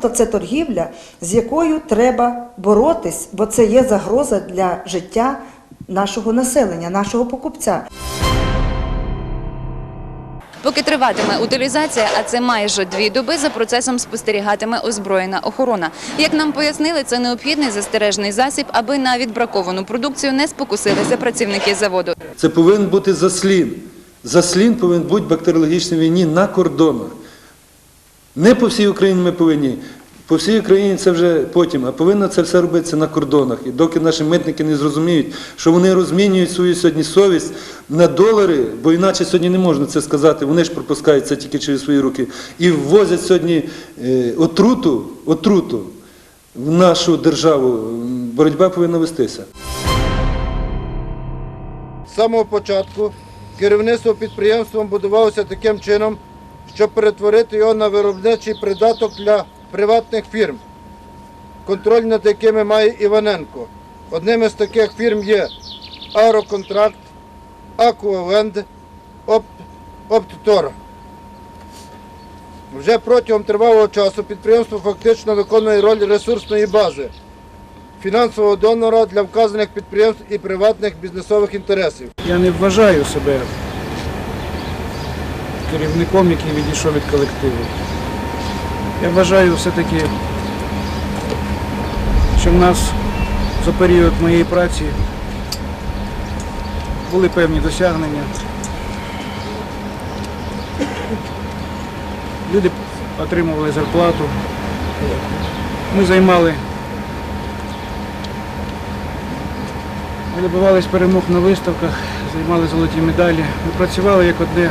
То це торгівля, з якою треба боротись, бо це є загроза для життя нашого населення, нашого покупця. Поки триватиме утилізація, а це майже дві доби, за процесом спостерігатиме озброєна охорона. Як нам пояснили, це необхідний застережний засіб, аби на відбраковану продукцію не спокусилися працівники заводу. Це повинен бути заслін. Заслін повинен бути в бактеріологічній війні на кордонах. Не по всій Україні ми повинні. По всій Україні це вже потім, а повинно це все робитися на кордонах. І доки наші митники не зрозуміють, що вони розмінюють свою сьогодні совість на долари, бо іначе сьогодні не можна це сказати, вони ж пропускають це тільки через свої руки, і ввозять сьогодні е, отруту, отруту в нашу державу, боротьба повинна вестися. З самого початку керівництво підприємством будувалося таким чином, щоб перетворити його на виробничий придаток для приватних фірм, контроль над якими має Іваненко. Одним із таких фірм є Аероконтракт, Акуаленд, Опт, Опттор. Вже протягом тривалого часу підприємство фактично виконує роль ресурсної бази, фінансового донора для вказаних підприємств і приватних бізнесових інтересів. Я не вважаю себе керівником, який відійшов від колективу. Я вважаю все-таки, що в нас за період моєї праці були певні досягнення. Люди отримували зарплату. Ми займали, ми добивались перемог на виставках, займали золоті медалі. Ми працювали як одне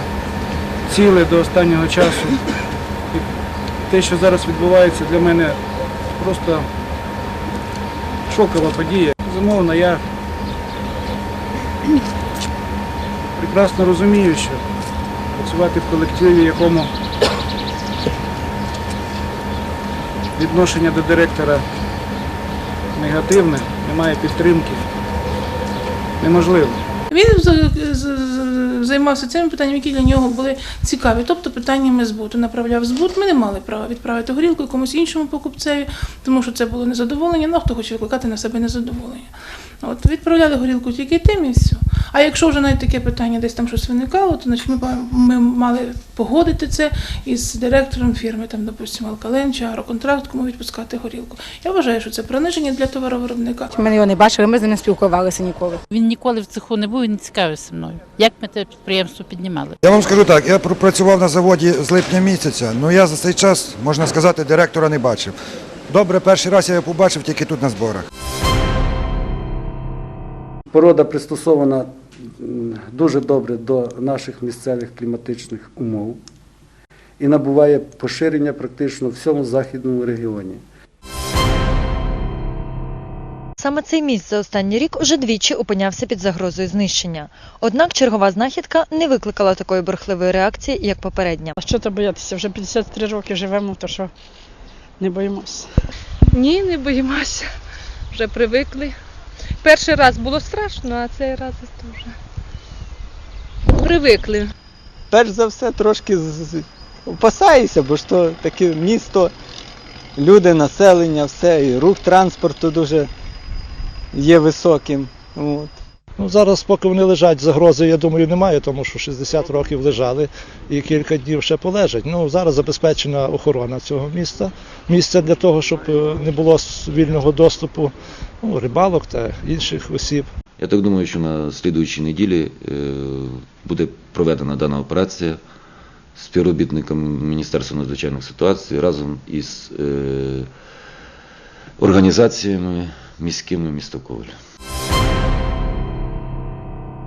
ціле до останнього часу. І те, що зараз відбувається, для мене просто шокова подія. Безумовно, я прекрасно розумію, що працювати в колективі, якому відношення до директора негативне, немає підтримки, неможливо. Він займався цими питаннями, які для нього були цікаві, тобто питаннями збуту. Направляв збут. Ми не мали права відправити горілку комусь іншому покупцеві, тому що це було незадоволення. Ну хто хоче викликати на себе незадоволення. От відправляли горілку тільки тим і все. А якщо вже навіть таке питання десь там щось виникало, то значить, ми, ми мали погодити це із директором фірми, там, допустимо, Алкален чи Агроконтракт, кому відпускати горілку. Я вважаю, що це приниження для товаровиробника. Ми його не бачили, ми з ним не спілкувалися ніколи. Він ніколи в цеху не був і не цікавився мною. Як ми те підприємство піднімали? Я вам скажу так, я пропрацював на заводі з липня місяця, але я за цей час, можна сказати, директора не бачив. Добре, перший раз я його побачив тільки тут на зборах. Порода пристосована дуже добре до наших місцевих кліматичних умов і набуває поширення практично в всьому західному регіоні. Саме цей міст за останній рік уже двічі опинявся під загрозою знищення. Однак чергова знахідка не викликала такої бурхливої реакції, як попередня. А що то боятися? Вже 53 роки живемо, то що не боїмося. Ні, не боїмося. Вже привикли. Перший раз було страшно, а цей раз дуже. Привикли. перш за все трошки опасаюся, бо ж то таке місто, люди, населення, все, і рух транспорту дуже є високим. От. Ну, зараз, поки вони лежать, загрози, я думаю, немає, тому що 60 років лежали і кілька днів ще полежать. Ну, зараз забезпечена охорона цього міста. Місце для того, щоб е, не було вільного доступу ну, рибалок та інших осіб. Я так думаю, що на слідуючій неділі е, буде проведена дана операція з співробітниками Міністерства надзвичайних ситуацій разом із е, організаціями міськими міста Коваль.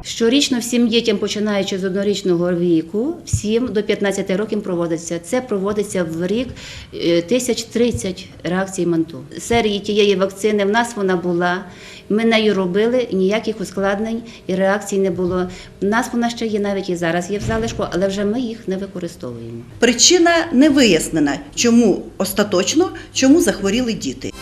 Щорічно всім дітям, починаючи з однорічного віку, всім до 15 років проводиться. Це проводиться в рік е, 1030 реакцій манту. Серії тієї вакцини в нас вона була. Ми нею робили, ніяких ускладнень і реакцій не було. В нас вона ще є навіть і зараз є в залишку, але вже ми їх не використовуємо. Причина не вияснена, чому остаточно, чому захворіли діти.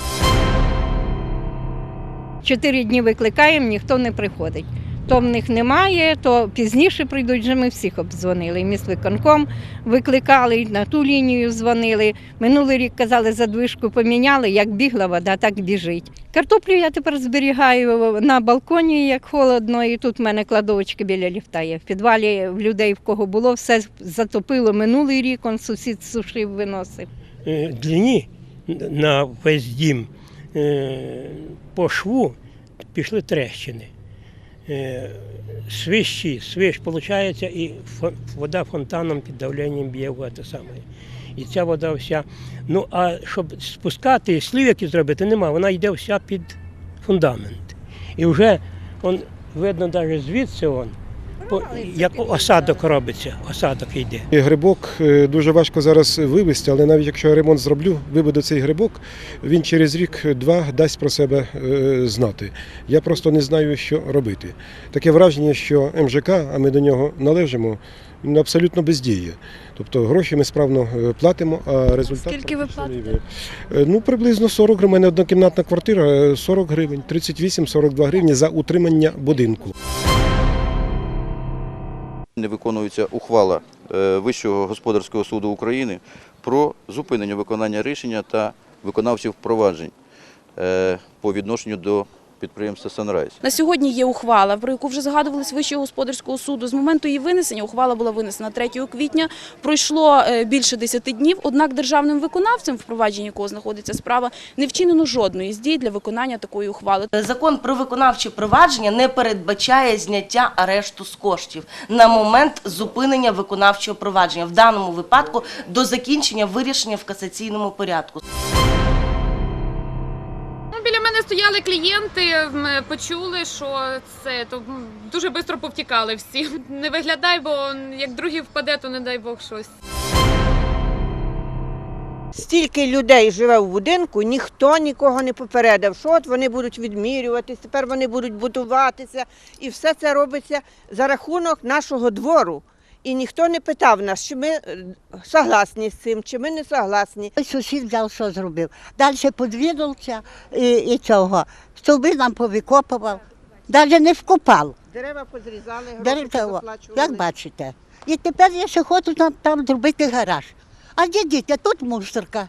Чотири дні викликаємо, ніхто не приходить. То в них немає, то пізніше прийдуть, вже ми всіх обдзвонили. Міськвиконком викликали, на ту лінію дзвонили. Минулий рік казали, задвижку поміняли, як бігла вода, так біжить. Картоплю я тепер зберігаю на балконі, як холодно, і тут в мене кладовочки біля ліфта є. В підвалі в людей, в кого було, все затопило минулий рік, он сусід сушив, виносив. е, длині на весь дім е, по шву пішли трещини. Е, Свищі, свищ, виходить, і вода фонтаном під давленням б'є в те саме. І ця вода вся. Ну, а щоб спускати слів, які зробити, нема, вона йде вся під фундамент. І вже он, видно навіть звідси, он, як осадок робиться, осадок йде. І Грибок е, дуже важко зараз вивезти, але навіть якщо я ремонт зроблю, виведу цей грибок, він через рік-два дасть про себе е, знати. Я просто не знаю, що робити. Таке враження, що МЖК, а ми до нього належимо, він абсолютно бездіє. Тобто гроші ми справно е, платимо, а результат. Скільки ви платите? Ну, приблизно 40 гривень. У мене однокімнатна квартира, е, 40 гривень, 38-42 гривні за утримання будинку. Не виконується ухвала е, Вищого господарського суду України про зупинення виконання рішення та виконавців впроваджень е, по відношенню до підприємства Санрайз. На сьогодні є ухвала, про яку вже згадували з Вищого господарського суду. З моменту її винесення ухвала була винесена 3 квітня. Пройшло е, більше 10 днів. Однак державним виконавцем, в провадженні якого знаходиться справа, не вчинено жодної з дій для виконання такої ухвали. Закон про виконавче провадження не передбачає зняття арешту з коштів на момент зупинення виконавчого провадження, в даному випадку до закінчення вирішення в касаційному порядку. Стояли клієнти, почули, що це то дуже швидко повтікали всі. Не виглядай, бо як другий впаде, то не дай Бог щось. Стільки людей живе в будинку, ніхто нікого не попередив, що от вони будуть відмірюватися, тепер вони будуть будуватися. І все це робиться за рахунок нашого двору. І ніхто не питав нас, чи ми е, согласні з цим, чи ми не согласні. Сусід взяв, що зробив. Далі подвідався і, і цього. Стовби нам повикопував. Навіть не вкопав. Дерева позрізали, гроші Дерева, позаплачували. як бачите. І тепер я ще хочу там, там зробити гараж. А де діти? Тут мусорка.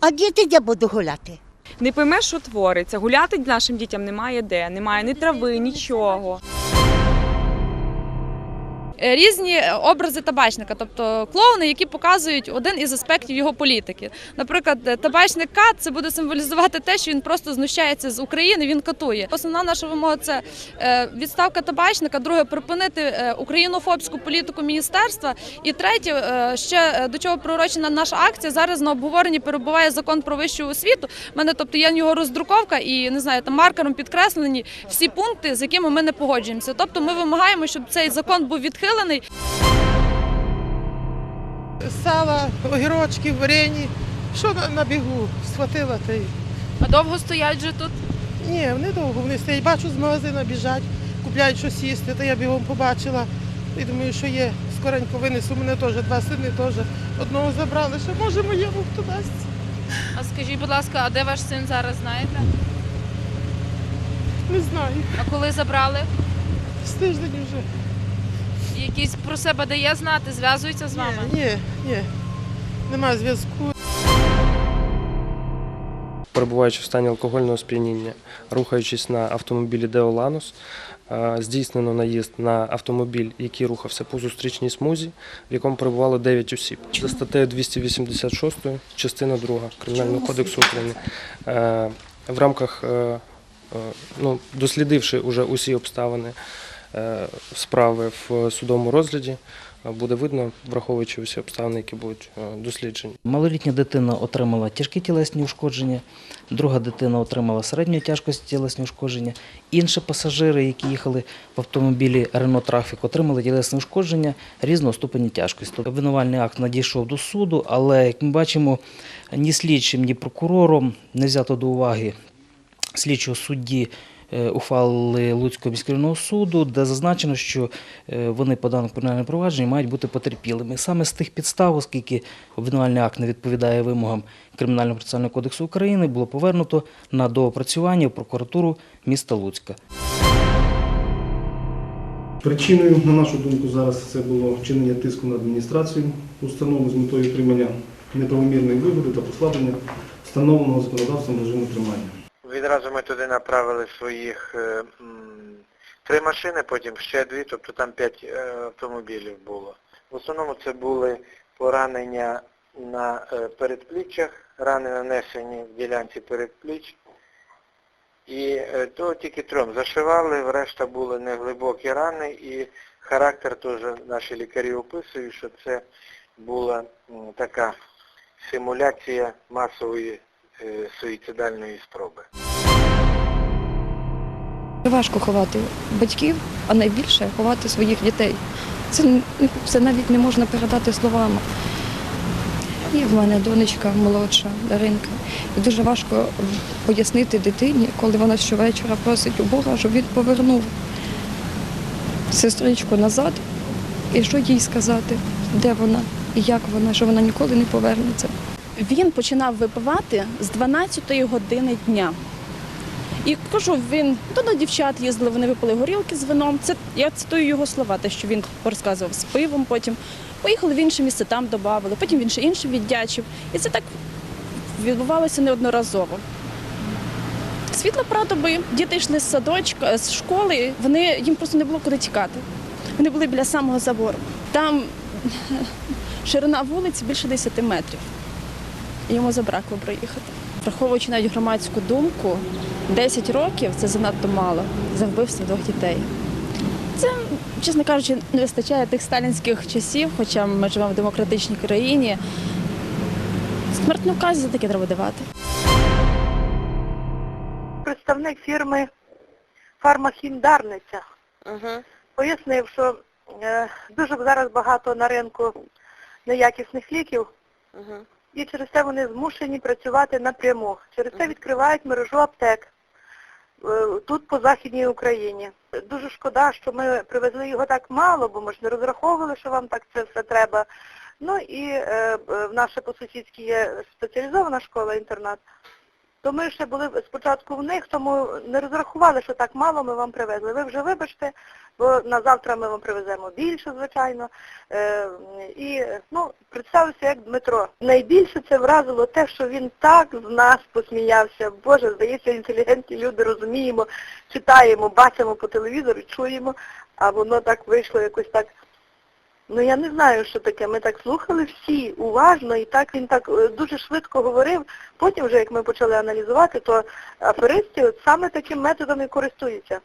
А діти де буду гуляти? Не поймеш, що твориться. Гуляти нашим дітям немає де, немає ні трави, нічого. Е, різні образи табачника, тобто клоуни, які показують один із аспектів його політики. Наприклад, е, табачник кат це буде символізувати те, що він просто знущається з України, він катує. Основна наша вимога це е, відставка табачника, друге припинити е, українофобську політику міністерства. І третє, е, ще е, до чого приурочена наша акція. Зараз на обговоренні перебуває закон про вищу освіту. У мене, тобто, є в нього роздруковка і не знаю, там маркером підкреслені всі пункти, з якими ми не погоджуємося. Тобто, ми вимагаємо, щоб цей закон був відхилений. Сала, огірочки, варені. Що на, бігу? Схватила та й. А довго стоять вже тут? Ні, недовго вони стоять. Бачу, з магазину біжать, купляють щось їсти, та я бігом побачила. І думаю, що є. Скоренько винесу, мене теж два сини теж. Одного забрали, ще може моєму хто дасть. А скажіть, будь ласка, а де ваш син зараз знаєте? Не знаю. А коли забрали? З тиждень вже. І Якийсь про себе дає знати, зв'язується з вами? Ні, ні, немає зв'язку. перебуваючи в стані алкогольного сп'яніння, рухаючись на автомобілі Део Ланус, е, здійснено наїзд на автомобіль, який рухався по зустрічній смузі, в якому перебувало 9 осіб. За статтею 286, частина 2 Кримінального кодексу України. Е, В рамках, е, ну, дослідивши уже усі обставини справи в судовому розгляді, е, буде видно, враховуючи усі обставини, які будуть е, досліджені. Малолітня дитина отримала тяжкі тілесні ушкодження, друга дитина отримала середньої тяжкості тілесні ушкодження. Інші пасажири, які їхали в автомобілі Рено Трафік, отримали тілесні ушкодження різного ступені тяжкості. Тобто Обвинувальний акт надійшов до суду, але як ми бачимо, ні слідчим, ні прокурором не взято до уваги слідчого судді е, ухвали Луцького міськрайонного суду, де зазначено, що е, вони по даному кримінальному провадженню мають бути потерпілими. Саме з тих підстав, оскільки обвинувальний акт не відповідає вимогам Кримінального процесуального кодексу України, було повернуто на доопрацювання в прокуратуру міста Луцька. Причиною, на нашу думку, зараз це було вчинення тиску на адміністрацію установи з метою отримання неправомірної вигоди та послаблення встановленого законодавством режиму тримання. Відразу ми туди направили своїх е, три машини, потім ще дві, тобто там п'ять е, автомобілів було. В основному це були поранення на е, передпліччях, рани нанесені в ділянці передпліч. І то тільки трьом зашивали, решта були неглибокі рани і характер теж наші лікарі описують, що це була така симуляція масової суїцидальної спроби. Важко ховати батьків, а найбільше ховати своїх дітей. Це, це навіть не можна передати словами. І в мене донечка молодша, Даринка. І дуже важко пояснити дитині, коли вона щовечора просить у Бога, щоб він повернув сестричку назад. І що їй сказати, де вона і як вона, що вона ніколи не повернеться. Він починав випивати з 12-ї години дня. І кажу, він то до дівчат їздили, вони випили горілки з вином. Це я цитую його слова, те, що він розказував з пивом. Потім поїхали в інше місце, там додавали, потім він ще інше віддячив. І це так відбувалося неодноразово. Світла пора діти йшли з садочка, з школи, вони їм просто не було куди тікати. Вони були біля самого забору. Там ширина вулиці більше 10 метрів. Йому забракло проїхати. Враховуючи навіть громадську думку, 10 років це занадто мало за вбивство двох дітей. Це, чесно кажучи, не вистачає тих сталінських часів, хоча ми живемо в демократичній країні. Смертну казу за таке треба давати. представник фірми Фармахімдарниця пояснив, що е, дуже зараз багато на ринку неякісних ліків, і через це вони змушені працювати напряму. Через це відкривають мережу аптек е, тут по Західній Україні. Дуже шкода, що ми привезли його так мало, бо ми ж не розраховували, що вам так це все треба. Ну і е, е, в наша по сусідській є спеціалізована школа-інтернат. То ми ще були спочатку в них, тому не розрахували, що так мало ми вам привезли. Ви вже вибачте, бо на завтра ми вам привеземо більше, звичайно. Е, і ну, представився як Дмитро. Найбільше це вразило те, що він так з нас посміявся. Боже, здається, інтелігентні люди розуміємо, читаємо, бачимо по телевізору, чуємо, а воно так вийшло якось так. Ну я не знаю, що таке. Ми так слухали всі уважно, і так він так е, дуже швидко говорив. Потім, вже як ми почали аналізувати, то аферисти от саме таким методом і користуються.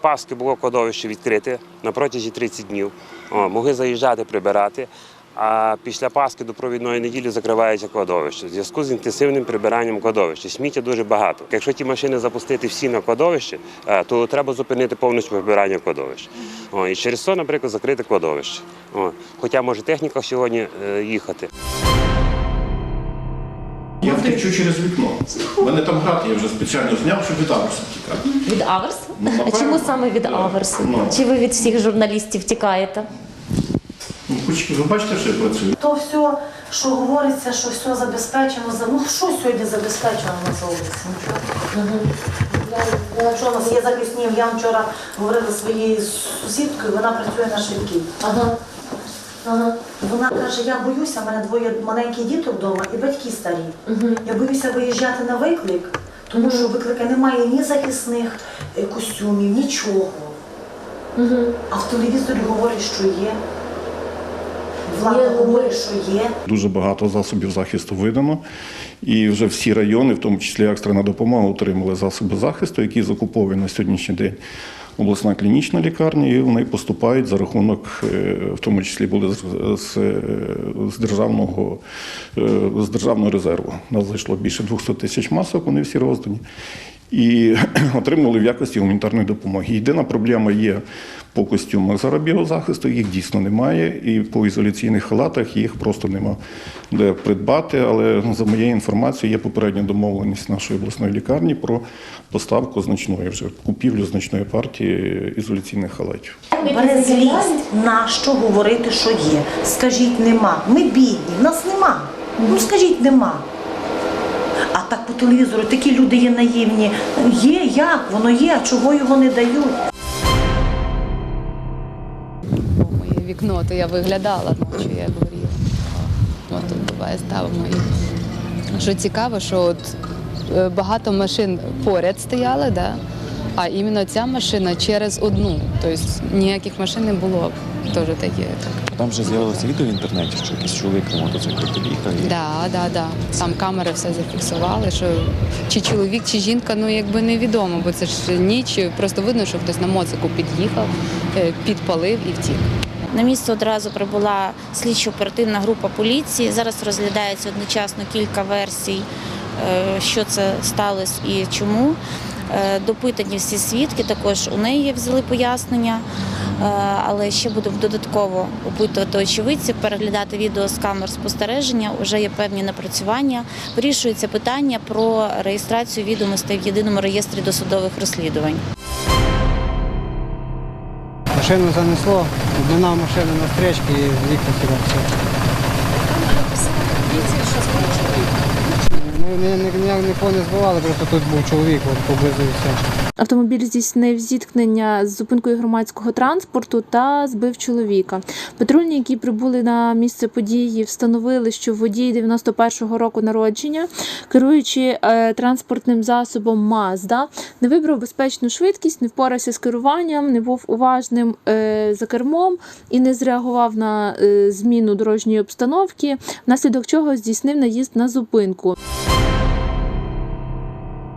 Паски було кладовище відкрите на протязі 30 днів. О, могли заїжджати, прибирати. А після Пасхи до провідної неділі закривається кладовище в зв'язку з інтенсивним прибиранням кладовища. Сміття дуже багато. Якщо ті машини запустити всі на кладовище, е, то треба зупинити повністю прибирання кладовища. О, і через це, наприклад, закрити кладовище. О, хоча може техніка сьогодні е, їхати. Я втечу через вікно. У мене там грати, я вже спеціально зняв, щоб від Аверса втікати. Від Аверсу? Ну, а чому саме від Аверсу? Ну. Чи ви від всіх журналістів тікаєте? Ну, хоч ви бачите, що я працюю. То все, що говориться, що все забезпечено, за- ну що сьогодні забезпечено на вулиці? Я- Якщо у нас є захисні, я вчора говорила зі своєю сусідкою, вона працює на швидкій. Ага. Ага. Вона каже, я боюся, в мене двоє маленьких діток вдома і батьки старі. Я боюся виїжджати на виклик, тому що виклика немає ні захисних е, костюмів, нічого. А в телевізорі говорять, що є. Влада. Дуже багато засобів захисту видано. І вже всі райони, в тому числі екстрена допомога, отримали засоби захисту, які закуповує на сьогоднішній день обласна клінічна лікарня, і вони поступають за рахунок, е, в тому числі були з, з, е, державного, е, з державного резерву. Нас зайшло більше 200 тисяч масок, вони всі роздані. І отримали в якості гуманітарної допомоги. Єдина проблема є по костюмах зараз біозахисту, їх дійсно немає, і по ізоляційних халатах їх просто нема де придбати. Але за моєю інформацією є попередня домовленість нашої обласної лікарні про поставку значної вже купівлю значної партії ізоляційних халатів. Мене злість на що говорити, що є. Скажіть, нема. Ми бідні, нас нема. Ну скажіть, нема. А так по телевізору такі люди є наївні. Є, як, воно є, а чого його не дають? моє вікно, то я виглядала ночі, як горіла. От тут буває ставимо. І що цікаво, що от е, багато машин поряд стояли, да? а іменно ця машина через одну. Тобто ніяких машин не було. Теж таке. Так. Там вже з'явилося відео в інтернеті, що якийсь чоловік на мотоциклі під'їхав. і- Да, да, да. Там камери все зафіксували, що чи чоловік, чи жінка, ну якби невідомо, бо це ж ніч, просто видно, що хтось на моцику під'їхав, е, підпалив і втік. На місце одразу прибула слідчо-оперативна група поліції. Зараз розглядається одночасно кілька версій, е, що це сталося і чому. Е, Допитані всі свідки, також у неї взяли пояснення, але ще будемо додатково опитувати очевидців, переглядати відео з камер спостереження. Вже є певні напрацювання. Вирішується питання про реєстрацію відомостей в єдиному реєстрі досудових розслідувань. Машину занесло, обминав машину на стрічки і в'їхав сюди. Все. Ні- ні- нікого не збивали, просто тут був чоловік поблизу і все. Автомобіль здійснив зіткнення з зупинкою громадського транспорту та збив чоловіка. Патрульні, які прибули на місце події, встановили, що водій 91-го року народження, керуючи е, транспортним засобом Мазда, не вибрав безпечну швидкість, не впорався з керуванням, не був уважним е, за кермом і не зреагував на е, зміну дорожньої обстановки, внаслідок чого здійснив наїзд на зупинку.